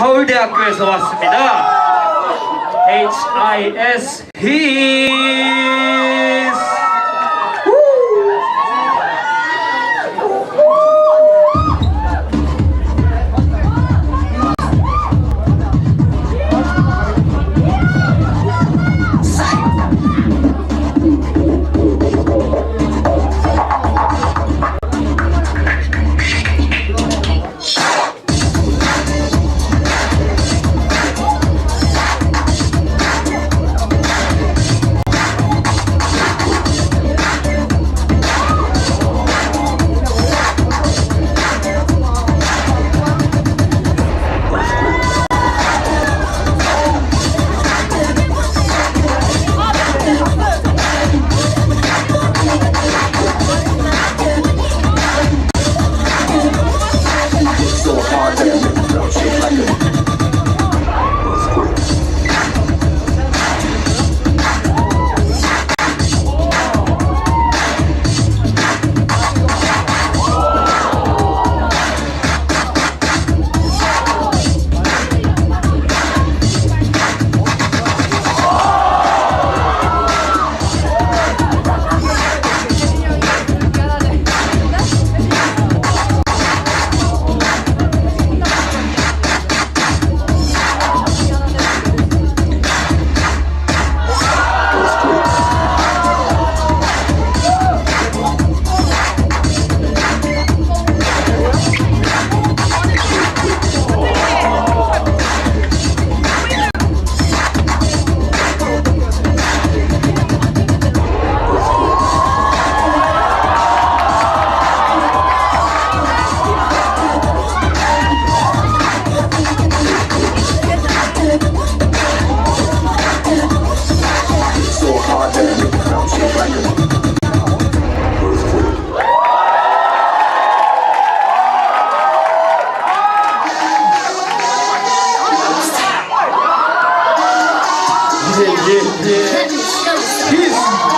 서울대학교에서 왔습니다. HIS HIS so Peace.